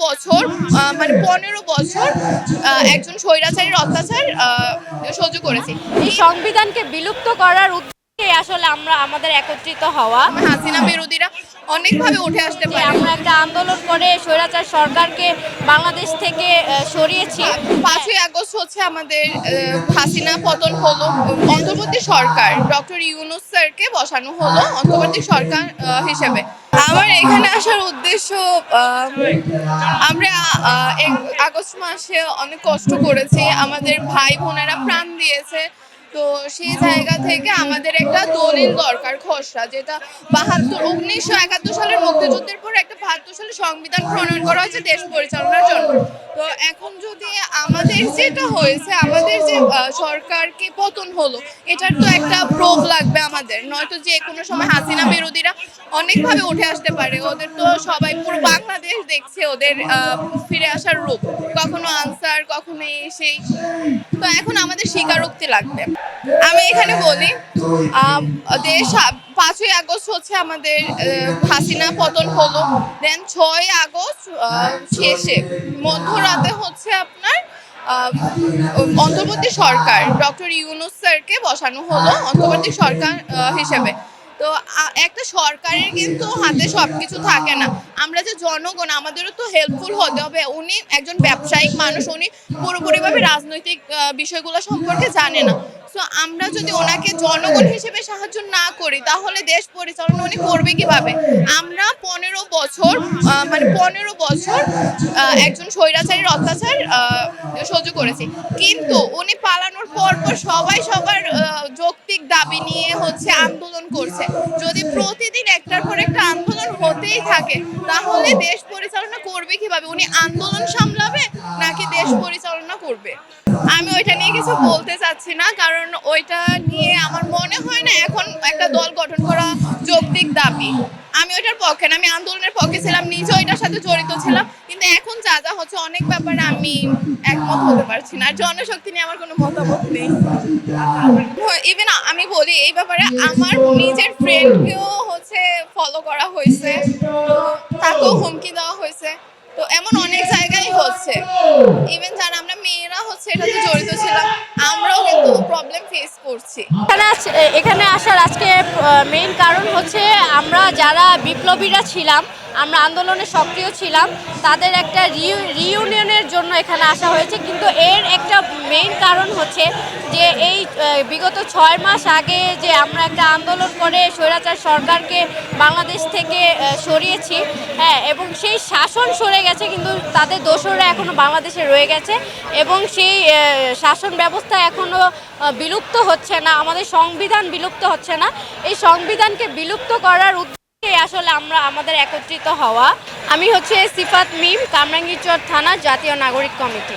বছর আহ, মানে পনেরো বছর আহ, একজন স্বৈরাচারীর অত্যাচার আহ, সহ্য করেছি। এই সংবিধানকে বিলুপ্ত করার উদ্দেশ্যে আসলে আমরা আমাদের একত্রিত হওয়া হাসিনা বিরোধীরা অনেকভাবে উঠে আসতে পারে। আমরা একটা আন্দোলন করে স্বৈরাচার সরকারকে বাংলাদেশ থেকে সরিয়েছি। পাঁচই আগস্ট হচ্ছে আমাদের হাসিনা পতন হলো। অন্তর্বর্তী সরকার ডক্টর ইউনুস স্যারকে বসানো হলো অন্তর্বর্তী সরকার হিসেবে। আমার এখানে আসার উদ্দেশ্য আমরা আগস্ট মাসে অনেক কষ্ট করেছি। আমাদের ভাই বোনেরা প্রাণ দিয়েছে। তো সেই জায়গা থেকে আমাদের একটা দলিল দরকার, খসড়া, যেটা বাহাত্তর, উনিশশো একাত্তর সালের মুক্তিযুদ্ধের পর একটা বাহাত্তর সালে সংবিধান প্রণয়ন করা হয়েছে দেশ পরিচালনার জন্য। তো এখন যদি আমাদের যেটা হয়েছে, আমাদের যে সরকারকে পতন হলো, এটার তো একটা প্রোভ লাগবে আমাদের। নয়তো যে কোনো সময় হাসিনা বিরোধীরা অনেকভাবে উঠে আসতে পারে। ওদের তো সবাই পুরো বাংলাদেশ দেখছে ওদের ফিরে আসার রূপ। কখনো আনসার কখনো এই সেই তো এখন আমাদের স্বীকারোক্তি লাগবে। আমি এখানে বলি দেশ পাঁচই আগস্ট হচ্ছে আমাদের হাসিনা পতন হলো। দেন ছয় আগস্ট শেষে, মধ্যরাতে হচ্ছে আপনার অন্তর্বর্তী সরকার, ডক্টর ইউনুস স্যারকে বসানো হলো অন্তর্বর্তী সরকার হিসেবে। তো একটা সরকারের কিন্তু হাতে সব কিছু থাকে না। আমরা যে জনগণ, আমাদেরও তো হেল্পফুল হতে হবে। উনি একজন ব্যবসায়িক মানুষ, উনি পুরোপুরিভাবে রাজনৈতিক বিষয়গুলো সম্পর্কে জানে না। তো আমরা যদি ওনাকে জনগণ হিসেবে সাহায্য না করি, তাহলে দেশ পরিচালনা উনি করবে কীভাবে? আমরা পনেরো বছর মানে পনেরো বছর একজন স্বৈরাচারীর অত্যাচার সহ্য করেছি। কিন্তু উনি পালানোর পর পর সবাই সবার যৌক্তিক দাবি নিয়ে হচ্ছে আন্দোলন করছে। যদি প্রতিদিন একটার পর একটা আন্দোলন হতেই থাকে। তাহলে দেশ পরিচালনা করবে কীভাবে? উনি আন্দোলন সামলাবে নাকি দেশ পরিচালনা করবে? আমি ওইটা নিয়ে কিছু বলতে চাচ্ছি না কারণ ওইটা নিয়ে আমার মনে হয় না এখন একটা দল গঠন করা যৌক্তিক দাবি। আমি ওইটার পক্ষে না আমি আন্দোলনের পক্ষে ছিলাম নিজে ওইটার সাথে জড়িত ছিলাম কিন্তু এখন যা যা হচ্ছে অনেক ব্যাপারে আমি একমত হতে পারছি না। আর জনশক্তি নিয়ে আমার কোনো মতামত নেই। ইভেন আমি বলি এই ব্যাপারে আমার নিজের ফ্রেন্ডকেও ফলো করা হয়েছে। তাকেও হুমকি দেওয়া হয়েছে। তো এমন অনেক জায়গায় হচ্ছে। ইভেন যারা আমরা মেয়েরা হচ্ছে, এটাতে জড়িত ছিলাম, আমরাও কিন্তু প্রবলেম ফেস করছি। এখানে এখানে আসার আজকে মেইন কারণ হচ্ছে আমরা যারা বিপ্লবীরা ছিলাম আমরা আন্দোলনে সক্রিয় ছিলাম। তাদের একটা রিইউনিয়নের জন্য এখানে আসা হয়েছে। কিন্তু এর একটা মেইন কারণ হচ্ছে যে এই বিগত ছয় মাস আগে যে আমরা একটা আন্দোলন করে স্বৈরাচার সরকারকে বাংলাদেশ থেকে সরিয়েছি হ্যাঁ এবং সেই শাসন সরে গেছে, কিন্তু তাদের দোসররা এখনও বাংলাদেশে রয়ে গেছে এবং সেই শাসন ব্যবস্থা এখনও বিলুপ্ত হচ্ছে না, আমাদের সংবিধান বিলুপ্ত হচ্ছে না। এই সংবিধানকে বিলুপ্ত করার আসলে আমরা আমাদের একত্রিত হওয়া? আমি হচ্ছে সিফাত মিম কামরাঙ্গীরচর থানা জাতীয় নাগরিক কমিটি।